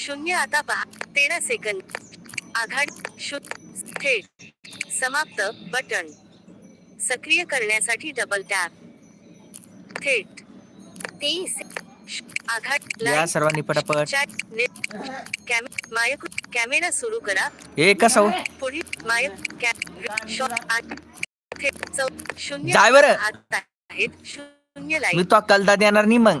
शून्य आता पहा. तेरा सेकंद आघाडी शून्य. थेट. समाप्त बटन सक्रिय करण्यासाठी डबल टॅप थेट. तीस. आघाड या सर्वांनी पटापट. मायक कॅमेरा सुरू करा. हे कसं? पुढील मायक शून्य. हात आहेत. शून्य मी लाईक तो कलदा देणार नाही मग.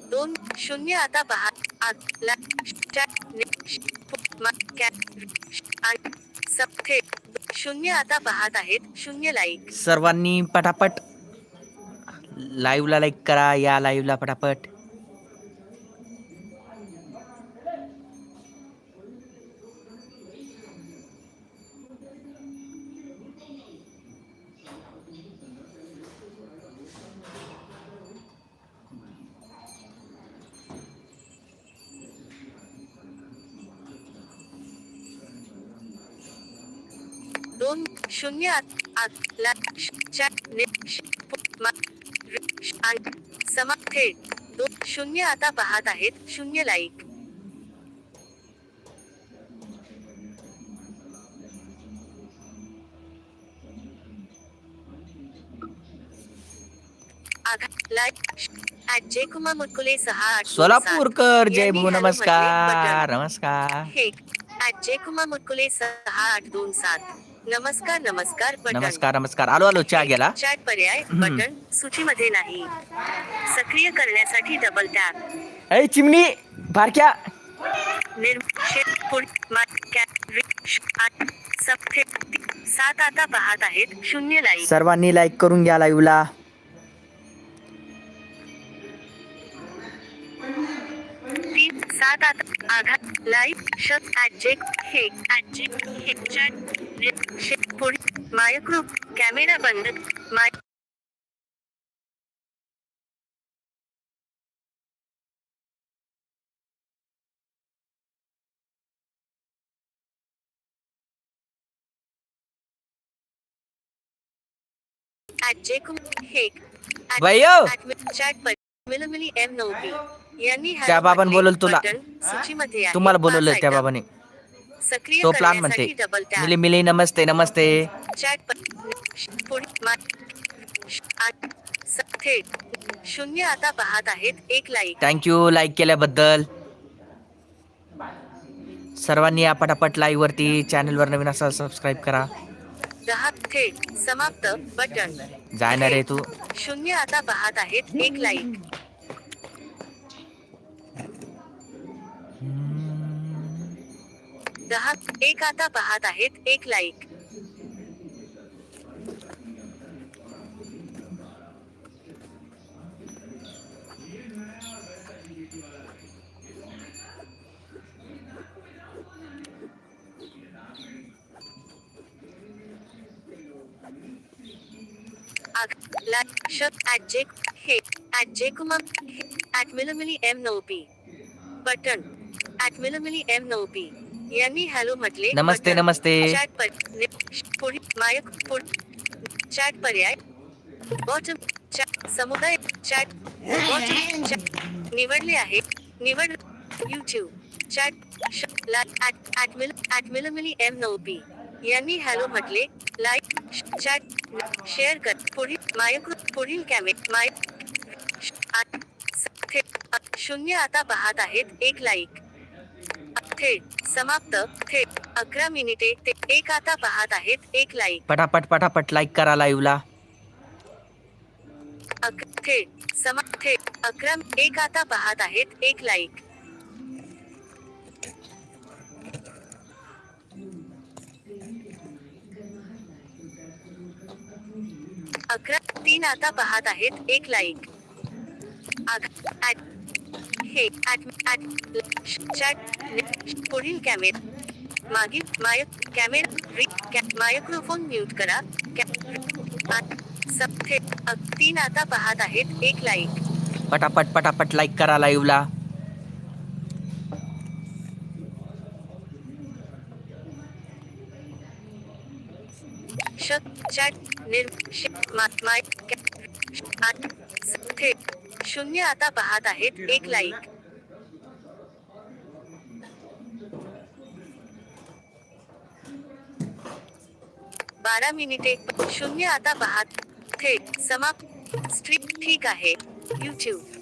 दोन शून्य आता पहा. शून्य आता पाहत आहेत. शून्य लाईक सर्वांनी पटापट. लाईव्हला लाईक करा. या लाईव्हला पटापट. दोन शून्य थेट. दोन शून्य आता पाहत आहेत. शून्य लाईक. सोलापूरकर जय भू नमस्कार. नमस्कार. हे ॲट जय कुमार मुटकुले सहा आठ दोन सात. नमस्कार नमस्कार बटन. नमस्कार नमस्कार. आलो आलो चहा गेला चॅट पर्याय. बटन सूचीमध्ये नाही. सक्रिय करण्यासाठी डबल टॅप ए चिमणी बारक्या निर् शे- पुढ मा- कॅ- रि- श- आठ सप्ते सात आता पाहत आहेत. शून्य लाईक सर्वांनी लाईक करून घ्या लाईव्हला आता आघात लाईव्ह शत ॲजेक हे ॲजेक हे चॅट निर् शे- पुढ मायक्रोप कॅमेरा बंद माय ॲजेक हे बायो! चॅट पर मिलमिली एम यांनी त्या बाबांनी बोलवलं तुला. तुम्हाला बोलवलं त्या. बाबाने. तो प्लान म्हणते. मिली मिली नमस्ते नमस्ते. शून्य आता पाहत आहेत. एक लाईक थँक्यू लाईक केल्याबद्दल. सर्वांनी या पटापट लाईव्ह वरती चॅनलवर नवीन असाल सबस्क्राईब करा. दहा थेट. समाप्त बटन जाणार आहे तू. शून्य आता पाहत आहेत. एक लाईक दहा एक आता पाहत आहेत एक लाईक. आग- ला- शत ॲट जे हे ॲट जे कुमार हे ॲट मिलमिली एम नऊ पी. बटन ॲट मिलमिली एम नऊ पी. यांनी हॅलो म्हटले. नमस्ते. नमस्ते. चॅट पर मायक चॅट पर्याय. बॉटम चॅट समुदाय चॅट बॉटम चॅट निवडले आहे. निवड युट्यूब चॅट श लाईक ॲट ॲट मिल ॲट मिलमिली एम नऊ पी. यांनी हॅलो म्हटले. लाईक चॅट शेअर कर. पुढील मायक्रो पुढील कॅमे माय श- आठ स- थेट अ- शून्य आता पाहत आहेत. एक लाईक. थेट समाप्त थेट. अकरा मिनिटे ते एक आता पाहत आहेत एक लाईक पटापट पटापट लाईक करा लाईव्हला थेट समा थेट. अकरा एक आता पाहत आहेत एक लाईक अकरा तीन आता पाहत आहेत एक लाईक हे चॅट पुढील कॅमेर. मागील माय कॅमेरा मायक्रोफोन म्यूट करा. तीन आता पाहत आहेत. एक लाईक पटापट पटापट लाईक करा लाईव्हला चॅट निर शून्य आता पाहत आहेत. एक लाईक बारा मिनिटे शून्य आता पाहत थेट समाप्त. स्ट्रीप ठीक आहे. युट्यूब